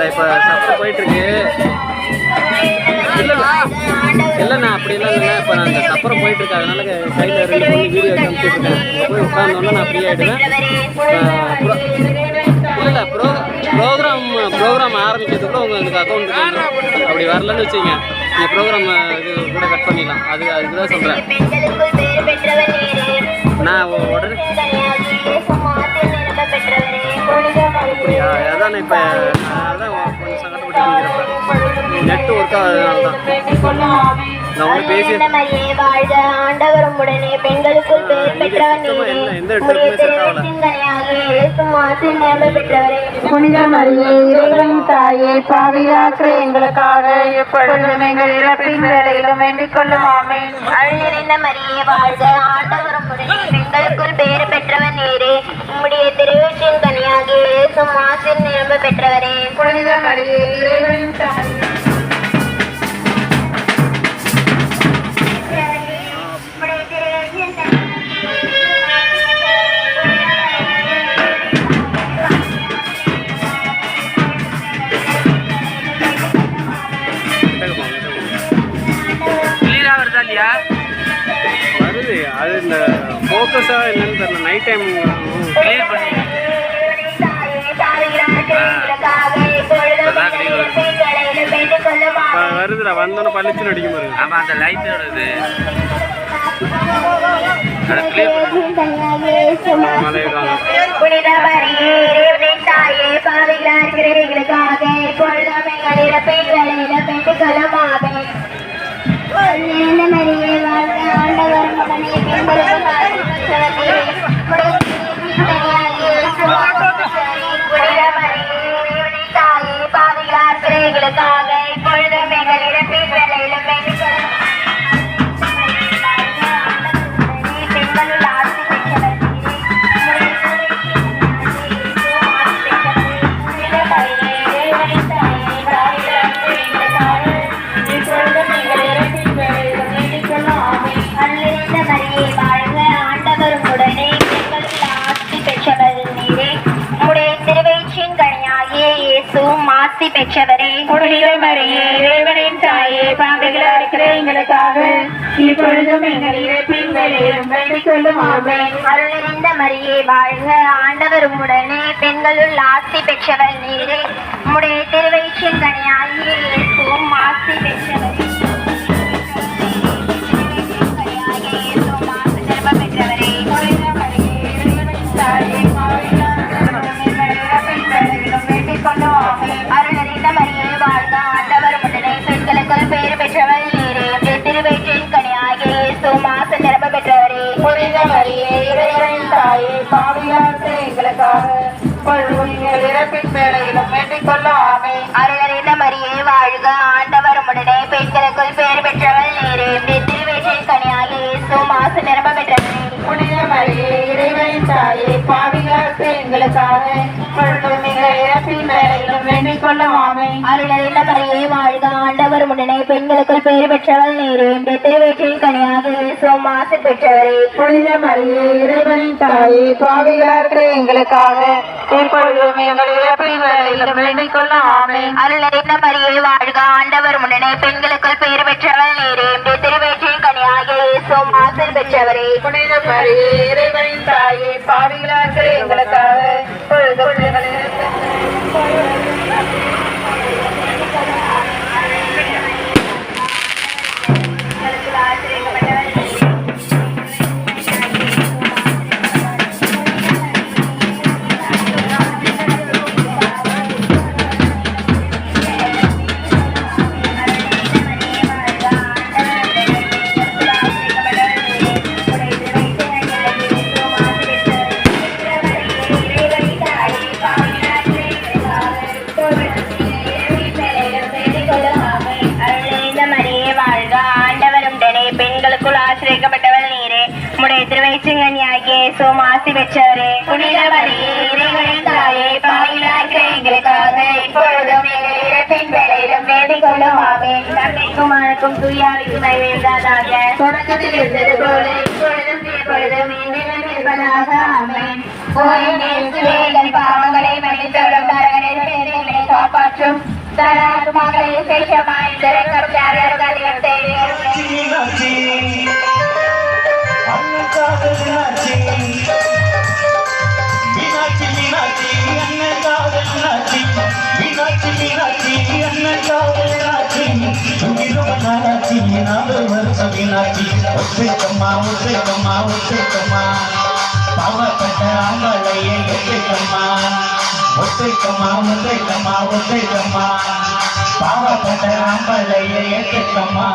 இந்த இப்போ சப்பு போயிட்டுருக்கு. இல்லைண்ணா. இல்லைண்ணா அப்படிலாம் இல்லைண்ணா. இப்போ நான் இந்த சப்பரம் போயிட்டுருக்கு. அதனால கையில் ரெண்டு மூணு வீடியோ காமிச்சிட்ருக்கேன் போய் உட்காந்தோன்னா நான் ஃப்ரீ ஆகிடுவேன் இல்லை ப்ரோ ப்ரோக்ராம் ப்ரோக்ராம் ஆரம்பிக்கிறதுக்குள்ள உங்கள் எனக்கு அக்கௌண்ட்டுக்கு அப்படி வரலன்னு வச்சுங்க நீங்கள் ப்ரோக்ராம் இது கூட கட் பண்ணிடலாம். அது அதுக்கு தான் சொல்கிறேன் நான் உடனே அதான் இப்போ அதான் கொஞ்சம் சங்கடப்பட்டு நெட்டு ஒர்க் ஆகாதனால தான் நான் ஒன்று பேசி நல்ல மரியே வாழ்க. ஆண்டவர் உடனே பெண்களுக்குள் பேர் பெற்றவர் பெற்றவரே. புனித மரியே இறைவன் தாயே பாவியாற்ற எங்களுக்காக எப்பொழுதும் எங்கள் இறப்பின் வேலையிலும் வேண்டிக் கொள்ளும். ஆமென். மரியே வாழ்க. ஆண்டவர் உடனே பெண்களுக்குள் பேறு பெற்றவர் நீரே. உம்முடைய திருவச்சின் கனியாகிய இயேசு மாசின் நிரம்ப பெற்றவரே. புனித மரியே இறைவன் தாயே வருது. அது இந்த ஃபோக்கஸாக என்னன்னு தெரியல. நைட் டைம் கிளியர் பண்ணி வருதுடா. வந்தோன்னே பளிச்சுன்னு அடிக்கும் பாருங்க. ஆமா அந்த லைட்டோட இது. அதை ஆண்டவர் உடனே மாசி பெற்றவரே மரியே இறைவனின் தாயே பாவிகளா இருக்கிற எங்களுக்காக. இப்பொழுதும் எங்கள் இறப்பின் வேலையிலும் வேண்டிக் கொள்ளும் அருளிருந்த மரியே வாழ்க ஆண்டவர் உடனே பெண்களுள் ஆசி பெற்றவர் நீரே. உம்முடைய திருவயிற்றின் கனியாகிய இயேசுவும் ஆசி பெற்றவர் அருளறிந்த மரியே வாழ்க ஆண்டவர் உடனே பெண்களுக்குள் பேர் பெற்றவள் நீரே. உம்முடைய திருவயிற்றின் கனியாகிய இயேசுவும் ஆசி நிரம்ப பெற்றவரே புனித மரியே இறைவனின் தாயே பாவிகளா இருக்கிற எங்களுக்காக இப்பொழுதும் எங்கள் இறப்பின் வேலையிலும் வேண்டிக் கொள்ளும் ஆமென். அருளறிந்த மரியே வாழ்க ஆண்டவர் உடனே பெண்களுக்குள் பேர் பெற்றவள் நீர் என்று திருவயிற்றின் கனியாக இயேசுவும் ஆசி பெற்றவரே புனித மரியே இறைவனின் தாயே பாவிகளா எங்களுக்காக இப்பொழுதும் எங்கள் இறப்பின் வேலையிலும் வேண்டிக் கொள்ளும் ஆமென் அருளறிந்த மரியே வாழ்க ஆண்டவர் முன்னே பெண்களுக்குள் பெயர் பெற்றவள் நீரே என்று திருவயிற்றின் கனியாக இயேசுவும் ஆசி பெற்றவரே புனித மரியே இறைவனின் தாயே பாவிகளா இயேசுவும் ஆசி பெற்றவரே புனித மரியே இறைவனின் தாயே பாவிலார்க்க எங்களுக்காக இப்பொழுதும் எங்கள் இறப்பின் வேலையிலும் வேண்டிக் கொள்ளும் ஆமென். தந்தைக்கும் மகனுக்கும் தூயாவிக்கும் வேண்டாதாக தொடக்கத்தில் இருந்தது போல இப்பொழுதும் எப்பொழுதும் இருப்பதாக எங்கள் பாவங்களை காப்பாற்றும். தராத்மாக்களை இருபதாட்சி நாலு மீனாட்சி ஒத்துக்கம்மா ஒத்துக்கம்மா ஒத்துக்கம்மா பாவப்பட்ட ஆம்பளையை ஒத்துக்கம்மா ஒத்துக்கம்மா ஒத்துக்கம்மா ஒத்துக்கம்மா பாவப்பட்ட ஆம்பளையை ஏற்றுக்கம்மா.